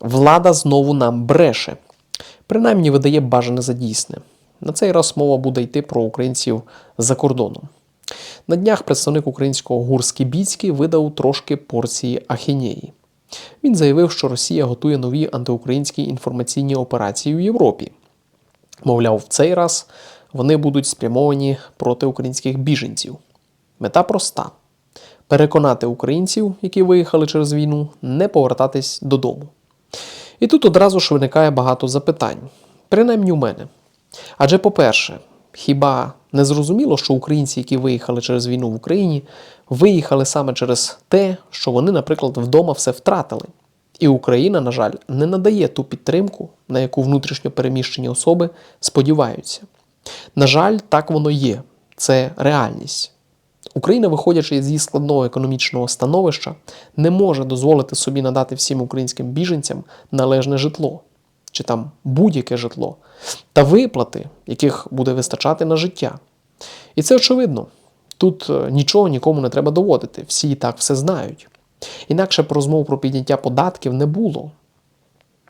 Влада знову нам бреше. Принаймні видає бажане за дійсне. На цей раз мова буде йти про українців за кордоном. На днях представник українського ГУР Скібіцький видав трошки порції ахінеї. Він заявив, що Росія готує нові антиукраїнські інформаційні операції в Європі. Мовляв, в цей раз вони будуть спрямовані проти українських біженців. Мета проста: переконати українців, які виїхали через війну, не повертатись додому. І тут одразу ж виникає багато запитань, принаймні у мене. Адже, по-перше, хіба не зрозуміло, що українці, які виїхали через війну в Україні, виїхали саме через те, що вони, наприклад, вдома все втратили. І Україна, на жаль, не надає ту підтримку, на яку внутрішньо переміщені особи сподіваються. На жаль, так воно є. Це реальність. Україна, виходячи її складного економічного становища, не може дозволити собі надати всім українським біженцям належне житло чи там будь-яке житло та виплати, яких буде вистачати на життя. І це очевидно. Тут е, нічого нікому не треба доводити, всі і так все знають. Інакше б розмов про підняття податків не було.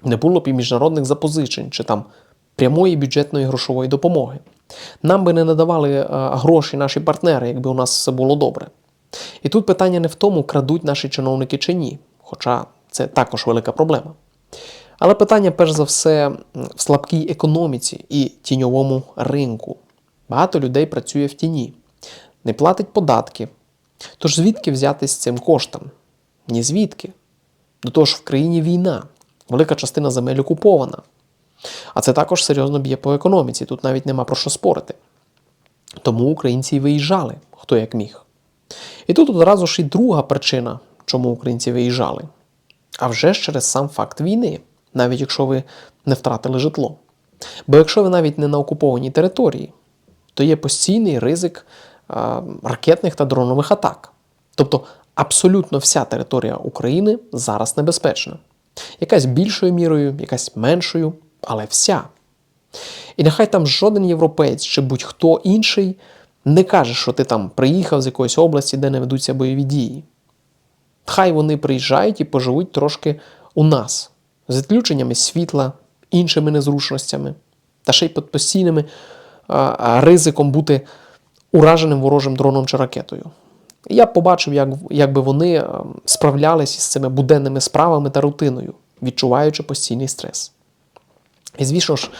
Не було б і міжнародних запозичень чи там прямої бюджетної грошової допомоги. Нам би не надавали е, гроші наші партнери, якби у нас все було добре. І тут питання не в тому, крадуть наші чиновники чи ні, хоча це також велика проблема. Але питання, перш за все, в слабкій економіці і тіньовому ринку. Багато людей працює в тіні, не платить податки. Тож звідки взятись цим коштом? Ні звідки. До того ж, в країні війна, велика частина земель окупована. А це також серйозно б'є по економіці, тут навіть нема про що спорити. Тому українці й виїжджали, хто як міг. І тут одразу ж і друга причина, чому українці виїжджали. А вже ж через сам факт війни, навіть якщо ви не втратили житло. Бо якщо ви навіть не на окупованій території, то є постійний ризик а, ракетних та дронових атак. Тобто абсолютно вся територія України зараз небезпечна. Якась більшою мірою, якась меншою, але вся. І нехай там жоден європеєць чи будь-хто інший не каже, що ти там приїхав з якоїсь області, де не ведуться бойові дії. Хай вони приїжджають і поживуть трошки у нас, з відключеннями світла, іншими незручностями, та ще й під постійними а, ризиком бути ураженим ворожим дроном чи ракетою. І Я побачив, як, як би вони справлялись із цими буденними справами та рутиною, відчуваючи постійний стрес. І звісно ж,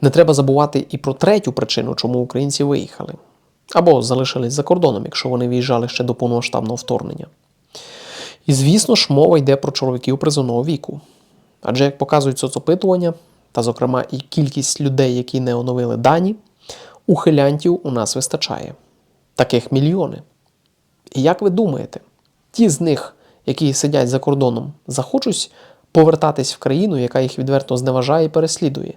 не треба забувати і про третю причину, чому українці виїхали. Або залишились за кордоном, якщо вони виїжджали ще до повномасштабного вторгнення. І звісно ж, мова йде про чоловіків призовного віку. Адже, як показують соцопитування, та, зокрема, і кількість людей, які не оновили дані, ухилянтів у нас вистачає. Таких мільйони. І як ви думаєте, ті з них, які сидять за кордоном, захочуть повертатись в країну, яка їх відверто зневажає і переслідує?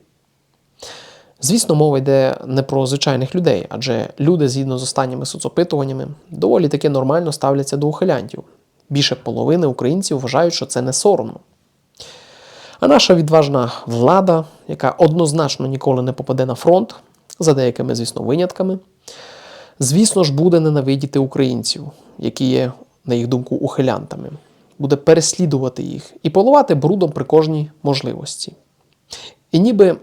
Звісно, мова йде не про звичайних людей, адже люди, згідно з останніми соцопитуваннями, доволі таки нормально ставляться до ухилянтів. Більше половини українців вважають, що це не соромно. А наша відважна влада, яка однозначно ніколи не попаде на фронт, за деякими, звісно, винятками, звісно ж, буде ненавидіти українців, які є, на їх думку, ухилянтами, буде переслідувати їх і поливати брудом при кожній можливості. І ніби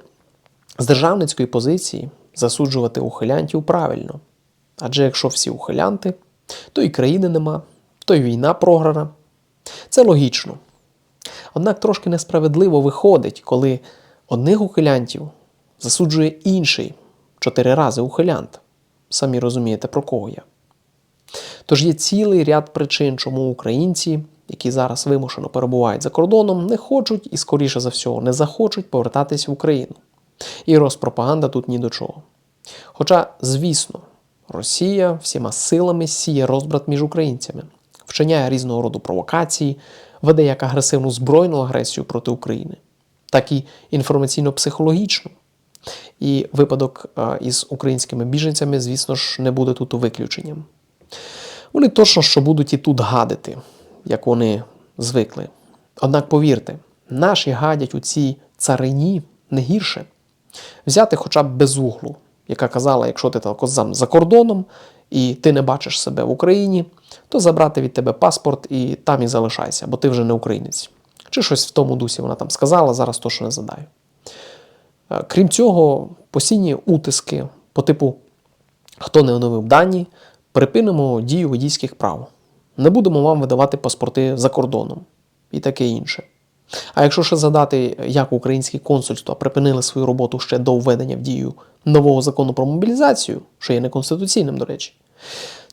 з державницької позиції засуджувати ухилянтів правильно. Адже якщо всі ухилянти, то і країни нема, то й війна програна. Це логічно. Однак трошки несправедливо виходить, коли одних ухилянтів засуджує інший чотири рази ухилянт. Самі розумієте, про кого я. Тож є цілий ряд причин, чому українці, які зараз вимушено перебувають за кордоном, не хочуть і, скоріше за всього, не захочуть повертатись в Україну. І розпропаганда тут ні до чого. Хоча, звісно, Росія всіма силами сіє розбрат між українцями, вчиняє різного роду провокації, веде як агресивну збройну агресію проти України, так і інформаційно-психологічну. І випадок із українськими біженцями, звісно ж, не буде тут виключенням. Вони точно що будуть і тут гадити, як вони звикли. Однак повірте, наші гадять у цій царині не гірше. Взяти хоча б безуглу, яка казала, якщо ти за- за кордоном і ти не бачиш себе в Україні, то забрати від тебе паспорт і там і залишайся, бо ти вже не українець. Чи щось в тому дусі вона там сказала, зараз то, що не задаю. Е, Крім цього, постійні утиски по типу хто не оновив дані, припинимо дію водійських прав. Не будемо вам видавати паспорти за кордоном і таке інше. А якщо ще задати, як українські консульства припинили свою роботу ще до введення в дію нового закону про мобілізацію, що є неконституційним, до речі,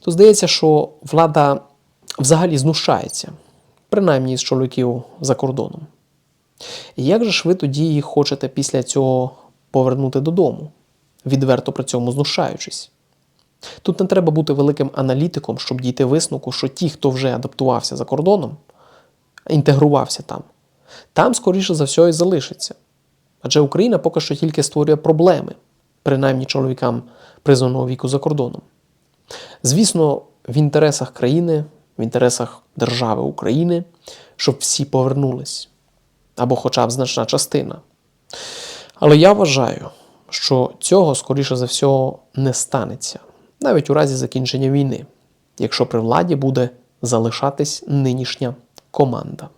то здається, що влада взагалі знущається, принаймні з чоловіків за кордоном. І як же ж ви тоді їх хочете після цього повернути додому, відверто при цьому знущаючись? Тут не треба бути великим аналітиком, щоб дійти висновку, що ті, хто вже адаптувався за кордоном, інтегрувався там, там, скоріше за все, і залишиться. Адже Україна поки що тільки створює проблеми, принаймні чоловікам призваного віку за кордоном. Звісно, в інтересах країни, в інтересах держави України, щоб всі повернулись, або хоча б значна частина. Але я вважаю, що цього, скоріше за все, не станеться, навіть у разі закінчення війни, якщо при владі буде залишатись нинішня команда.